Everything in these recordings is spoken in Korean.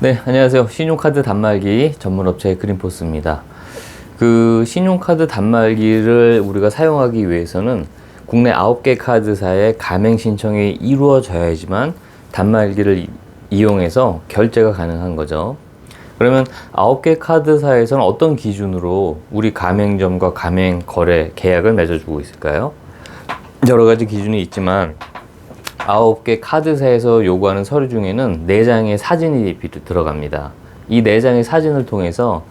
네, 안녕하세요. 신용카드 단말기 전문업체 그린포스입니다. 그 신용카드 단말기를 우리가 사용하기 위해서는 국내 9개 카드사의 가맹 신청이 이루어져야지만 단말기를 이- 이용해서 결제가 가능한 거죠. 그러면 9개 카드사에서는 어떤 기준으로 우리 가맹점과 가맹 거래 계약을 맺어주고 있을까요? 여러 가지 기준이 있지만 아홉 개 카드사에서 요구하는 서류 중에는 네 장의 사진이 비- 들어갑니다. 이 네 장의 사진을 통해서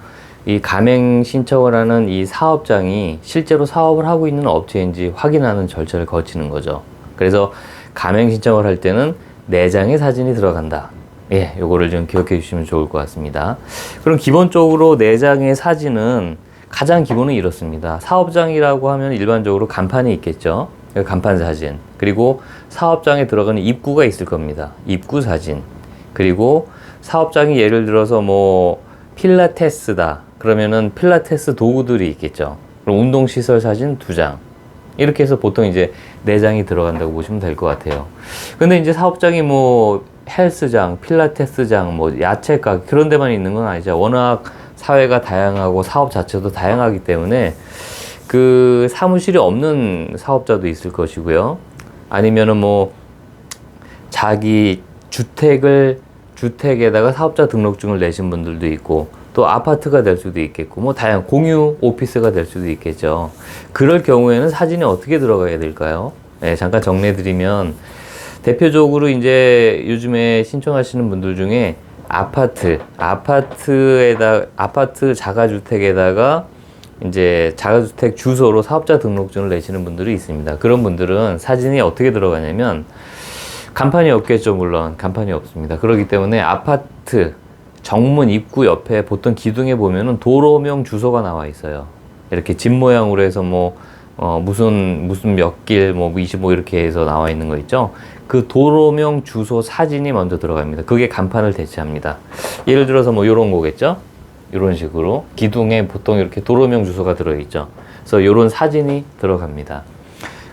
이 가맹 신청을 하는 이 사업장이 실제로 사업을 하고 있는 업체인지 확인하는 절차를 거치는 거죠. 그래서 가맹 신청을 할 때는 네 장의 사진이 들어간다. 예, 요거를 좀 기억해 주시면 좋을 것 같습니다. 그럼 기본적으로 네 장의 사진은 가장 기본은 이렇습니다. 사업장이라고 하면 일반적으로 간판이 있겠죠. 그 간판 사진. 그리고 사업장에 들어가는 입구가 있을 겁니다. 입구 사진. 그리고 사업장이 예를 들어서 뭐 필라테스다. 그러면은 필라테스 도구들이 있겠죠. 그럼 운동 시설 사진 두 장. 이렇게 해서 보통 이제 네 장이 들어간다고 보시면 될 것 같아요. 근데 이제 사업장이 뭐 헬스장, 필라테스장, 뭐 야채 가게 그런 데만 있는 건 아니죠. 워낙 사회가 다양하고 사업 자체도 다양하기 때문에 그 사무실이 없는 사업자도 있을 것이고요. 아니면은 뭐 자기 주택을 주택에다가 사업자 등록증을 내신 분들도 있고 또 아파트가 될 수도 있겠고 뭐 다양 공유 오피스가 될 수도 있겠죠. 그럴 경우에는 사진이 어떻게 들어가야 될까요? 네, 잠깐 정리해 드리면 대표적으로 이제 요즘에 신청하시는 분들 중에 아파트, 아파트에다 아파트 자가주택에다가 이제 자가주택 주소로 사업자 등록증을 내시는 분들이 있습니다. 그런 분들은 사진이 어떻게 들어가냐면 간판이 없겠죠, 물론. 간판이 없습니다. 그렇기 때문에 아파트 정문 입구 옆에 보통 기둥에 보면은 도로명 주소가 나와 있어요. 이렇게 집 모양으로 해서 뭐, 어, 무슨, 무슨 몇 길, 뭐, 25 이렇게 해서 나와 있는 거 있죠. 그 도로명 주소 사진이 먼저 들어갑니다. 그게 간판을 대체합니다. 예를 들어서 뭐, 요런 거겠죠? 이런 식으로. 기둥에 보통 이렇게 도로명 주소가 들어있죠. 그래서 요런 사진이 들어갑니다.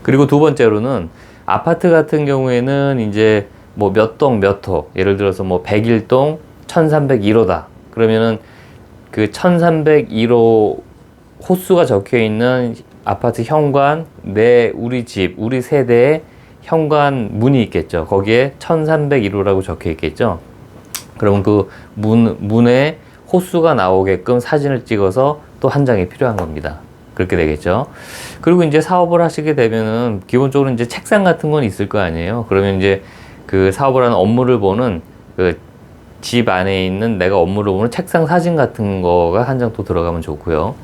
그리고 두 번째로는 아파트 같은 경우에는 이제 뭐 몇 동 몇 호, 예를 들어서 뭐 101동 1301호다. 그러면은 그 1301호 호수가 적혀 있는 아파트 현관, 내 우리 집, 우리 세대의 현관 문이 있겠죠. 거기에 1301호라고 적혀 있겠죠. 그러면 그 문, 문에 호수가 나오게끔 사진을 찍어서 또 한 장이 필요한 겁니다. 그렇게 되겠죠. 그리고 이제 사업을 하시게 되면은 기본적으로 이제 책상 같은 건 있을 거 아니에요. 그러면 이제 그 사업을 하는 업무를 보는 그 집 안에 있는 내가 업무를 보는 책상 사진 같은 거가 한 장 또 들어가면 좋고요.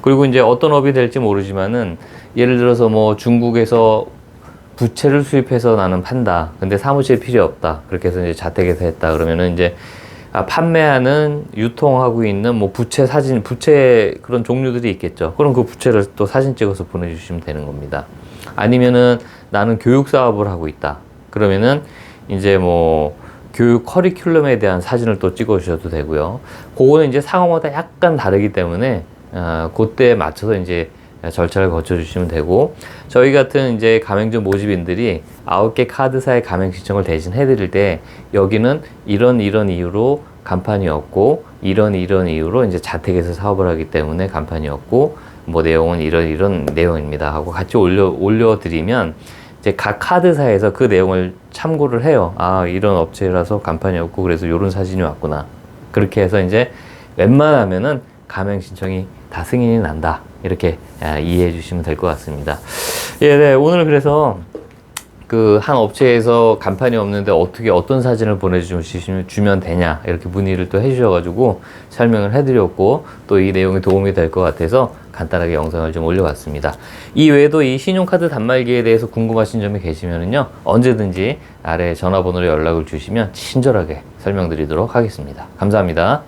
그리고 이제 어떤 업이 될지 모르지만은 예를 들어서 뭐 중국에서 부채를 수입해서 나는 판다. 근데 사무실 필요 없다. 그렇게 해서 이제 자택에서 했다. 그러면은 이제 아, 판매하는 유통하고 있는 뭐 부채 사진, 부채 그런 종류들이 있겠죠. 그럼 그 부채를 또 사진 찍어서 보내주시면 되는 겁니다. 아니면은 나는 교육 사업을 하고 있다. 그러면은 이제 뭐 교육 커리큘럼에 대한 사진을 또 찍어 주셔도 되고요. 그거는 이제 상황마다 약간 다르기 때문에 어, 그때에 맞춰서 이제 절차를 거쳐 주시면 되고 저희 같은 이제 가맹점 모집인들이 아홉 개 카드사의 가맹 신청을 대신 해드릴 때 여기는 이런 이런 이유로 간판이 없고 이런 이런 이유로 이제 자택에서 사업을 하기 때문에 간판이 없고 뭐 내용은 이런 이런 내용입니다 하고 같이 올려 올려드리면 이제 각 카드사에서 그 내용을 참고를 해요. 아 이런 업체라서 간판이 없고 그래서 이런 사진이 왔구나. 그렇게 해서 이제 웬만하면은 가맹 신청이 다 승인이 난다. 이렇게 아, 이해해 주시면 될 것 같습니다. 예, 네. 오늘 그래서 그 한 업체에서 간판이 없는데 어떻게 어떤 사진을 보내주시면 되냐 이렇게 문의를 또 해주셔가지고 설명을 해드렸고 또 이 내용이 도움이 될 것 같아서 간단하게 영상을 좀 올려봤습니다. 이 외에도 이 신용카드 단말기에 대해서 궁금하신 점이 계시면은요 언제든지 아래 전화번호로 연락을 주시면 친절하게 설명드리도록 하겠습니다. 감사합니다.